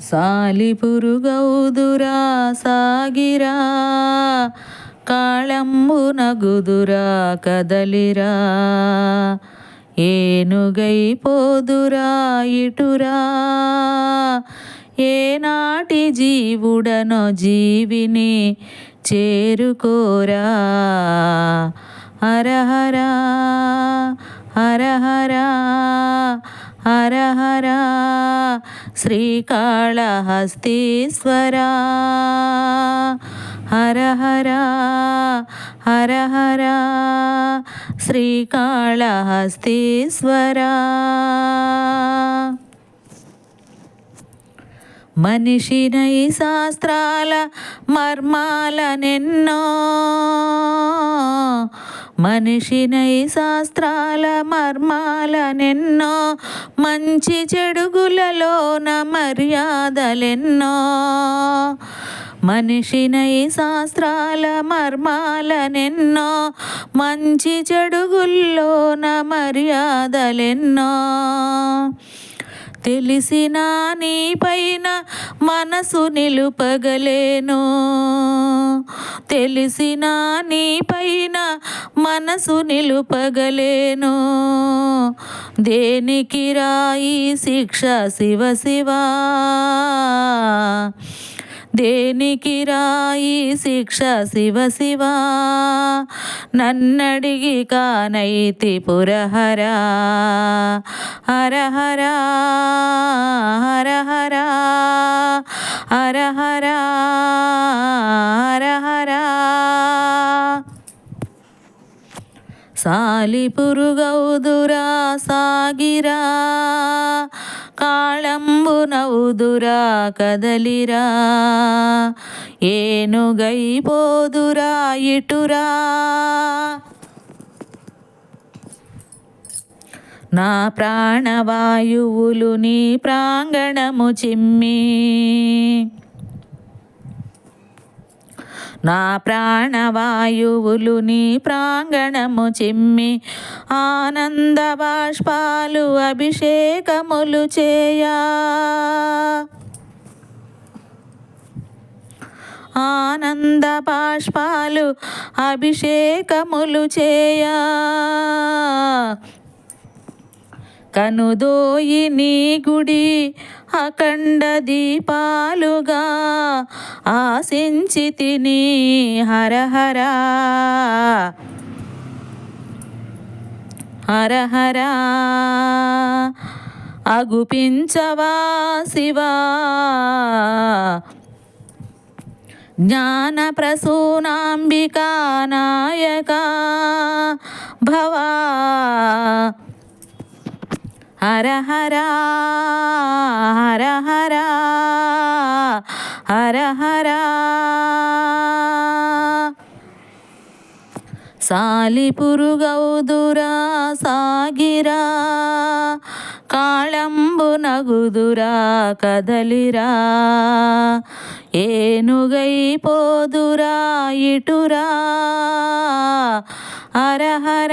సాలిపురుగౌదురా సాగిరా కాళంబునగుదురా కదలిరా ఏనుగై పోదురా ఇటురా. ఏనాటి జీవుడనో జీవిని చేరుకోరా. హరహరా హరహరా. హర హర. శ్రీకాళహస్తీశ్వర. హర హర. హర హర. శ్రీకాళహస్తీశ్వర. మనిషినై శాస్త్రాల మర్మాలనెన్నో మనిషినై శాస్త్రాల మర్మాలనెన్నో మంచి చెడుగులలోన మర్యాదలెన్నో. మనిషినై శాస్త్రాల మర్మాలనెన్నో మంచి చెడుగుల్లోన మర్యాదలెన్నో. తెలిసినా నీ పైన మనసు నిలుపగలేను. తెలిసిన నీ పైన మనసు నిలుపగలేను. దేనికి రాయి శిక్ష శివ శివా? దేనికి రాయి శిక్ష శివ శివా? నన్నడిగి కానైతి పురహరా. హరహరా హరహరా హరహరా సాలిపురుగౌదురా సాగిరా కాళంబునవుదురా కదలిరా ఏనుగై పోదురా ఇటురా. నా ప్రాణవాయువులు నీ ప్రాంగణము చిమ్మి నా ప్రాణవాయువులు నీ ప్రాంగణము చిమ్మి ఆనంద బాష్పాలు అభిషేకములు చేయా. ఆనంద బాష్పాలు అభిషేకములు చేయా. కనుదోయి నీ గుడి అఖండ దీపాలుగా ఆశించి తిని హరహరా హరహరా అగుపించవా శివా. జ్ఞాన ప్రసూనాంబికా నాయక భవా. హర హర. హర హర హర హర. సాలిపురుగౌదురా సాగిరా కాళంబునగుదురా కదలిరా. ఏనుగై పోదురా ఇటురా హర హర.